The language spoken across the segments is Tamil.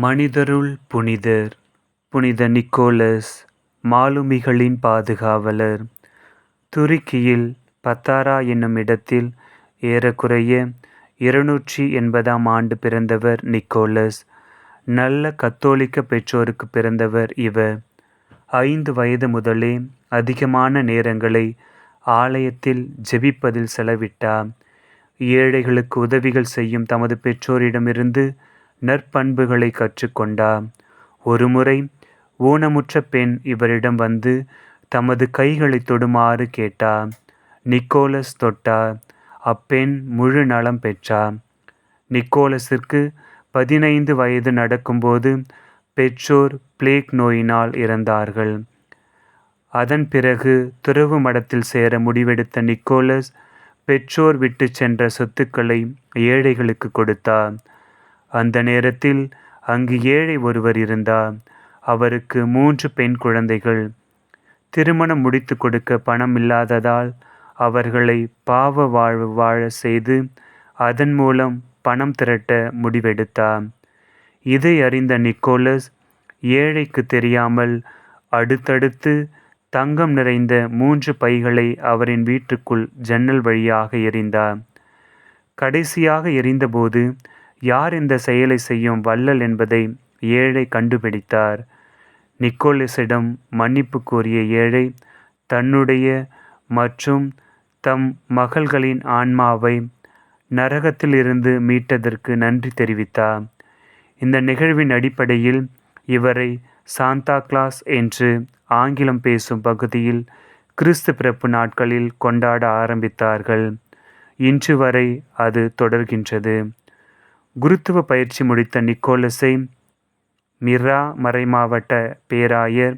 மனிதருள் புனிதர் புனித நிக்கோலஸ் மாலுமிகளின் பாதுகாவலர். துருக்கியில் பத்தாரா என்னும் இடத்தில் ஏறக்குறைய இருநூற்றி எண்பதாம் ஆண்டு பிறந்தவர் நிக்கோலஸ். நல்ல கத்தோலிக்க பெற்றோருக்கு பிறந்தவர் இவர். ஐந்து வயது முதலே அதிகமான நேரங்களை ஆலயத்தில் ஜெபிப்பதில் செலவிட்டார். ஏழைகளுக்கு உதவிகள் செய்யும் தமது பெற்றோரிடமிருந்து நற்பண்புகளை கற்றுக்கொண்டார் ஒருமுறை ஊனமுற்ற பெண் இவரிடம் வந்து தமது கைகளை தொடுமாறு கேட்டார் நிக்கோலஸ் தொட்டார் அப்பெண் முழு நலம் பெற்றார் நிக்கோலஸிற்கு பதினைந்து வயது நடக்கும்போது பெற்றோர் பிளேக் நோயினால் இறந்தார்கள். அதன் பிறகு துறவு மடத்தில் சேர முடிவெடுத்த நிக்கோலஸ் பெற்றோர் விட்டு சென்ற சொத்துக்களை ஏழைகளுக்கு கொடுத்தார் அந்த நேரத்தில் அங்கு ஏழை ஒருவர் இருந்தார். அவருக்கு மூன்று பெண் குழந்தைகள். திருமணம் முடித்து கொடுக்க பணம் இல்லாததால் அவர்களை பாவ வாழ்வு வாழ செய்து அதன் மூலம் பணம் திரட்ட முடிவெடுத்தார். இதை அறிந்த நிக்கோலஸ் ஏழைக்கு தெரியாமல் அடுத்தடுத்து தங்கம் நிறைந்த மூன்று பைகளை அவரின் வீட்டுக்குள் ஜன்னல் வழியாக எறிந்தார். கடைசியாக எறிந்தபோது யார் இந்த செயலை செய்யும் வள்ளல் என்பதை ஏழை கண்டுபிடித்தார். நிக்கோலஸிடம் மன்னிப்பு கோரிய ஏழை தன்னுடைய மற்றும் தம் மகள்களின் ஆன்மாவை நரகத்திலிருந்து மீட்டதற்கு நன்றி தெரிவித்தார். இந்த நிகழ்வின் அடிப்படையில் இவரை சாந்தா கிளாஸ் என்று ஆங்கிலம் பேசும் பகுதியில் கிறிஸ்து பிறப்பு நாட்களில் கொண்டாட ஆரம்பித்தார்கள். இன்று வரை அது தொடர்கின்றது. குருத்துவ பயிற்சி முடித்த நிக்கோலஸை மிரா மறைமாவட்ட பேராயர்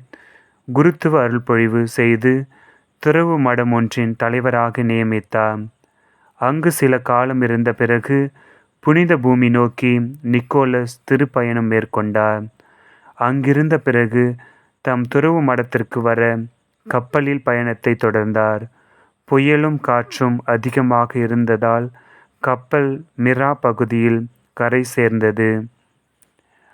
குருத்துவ அருள்பொழிவு செய்து துறவு மடம் ஒன்றின் தலைவராக நியமித்தார். அங்கு சில காலம் இருந்த பிறகு புனித பூமி நோக்கி நிக்கோலஸ் திருப்பயணம் மேற்கொண்டார். அங்கிருந்த பிறகு தம் துறவு மடத்திற்கு வர கப்பலில் பயணத்தை தொடர்ந்தார். புயலும் காற்றும் அதிகமாக இருந்ததால் கப்பல் மிரா பகுதியில் கரை சேர்ந்தது.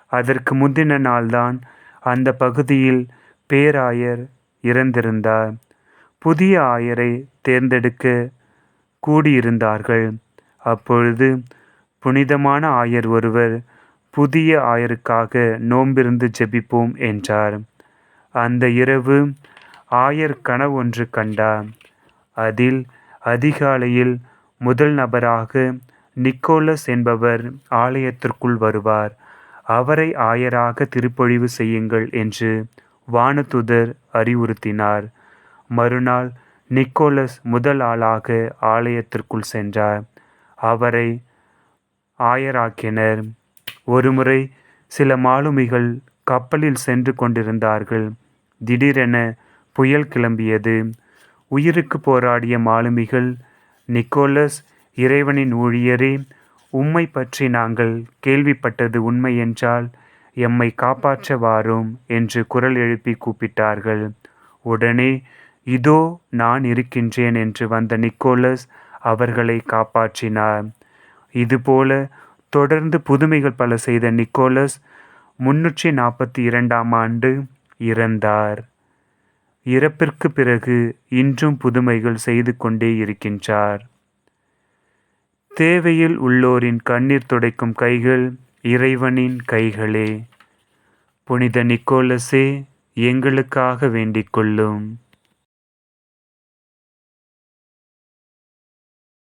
அதற்கு முந்தின நாள்தான் அந்த பகுதியில் பேராயர் இறந்திருந்தார். புதிய ஆயரை தேர்ந்தெடுக்க கூடியிருந்தார்கள். அப்பொழுது புனிதமான ஆயர் ஒருவர் புதிய ஆயருக்காக நோம்பிருந்து ஜெபிப்போம் என்றார். அந்த இரவு ஆயர் கனவொன்று கண்டார். அதில் அதிகாலையில் முதல் நபராக நிக்கோலஸ் என்பவர் ஆலயத்திற்குள் வருவார். அவரை ஆயராக திருப்பொழிவு செய்யுங்கள் என்று வானதுதர் அறிவுறுத்தினார். மறுநாள் நிக்கோலஸ் முதல் ஆளாக ஆலயத்திற்குள் சென்றார். அவரை ஆயராக்கினர். ஒருமுறை சில மாலுமிகள் கப்பலில் சென்று கொண்டிருந்தார்கள். திடீரென புயல் கிளம்பியது. உயிருக்கு போராடிய மாலுமிகள் நிக்கோலஸ் இறைவனின் ஊழியரே உம்மை பற்றி நாங்கள் கேள்விப்பட்டது உண்மை என்றால் எம்மை காப்பாற்ற வாரும் என்று குரல் எழுப்பி கூப்பிட்டார்கள். உடனே இதோ நான் இருக்கின்றேன் என்று வந்த நிக்கோலஸ் அவர்களை காப்பாற்றினார். இதுபோல தொடர்ந்து புதுமைகள் பல செய்த நிக்கோலஸ் முன்னூற்றி நாற்பத்தி இரண்டாம் ஆண்டு இறந்தார். இறப்பிற்கு பிறகு இன்றும் புதுமைகள் செய்து கொண்டே இருக்கின்றார். தேவையில் உள்ளோரின் கண்ணீர் துடைக்கும் கைகள் இறைவனின் கைகளே. புனித நிக்கோலஸே எங்களுக்காக வேண்டிக் கொள்ளும்.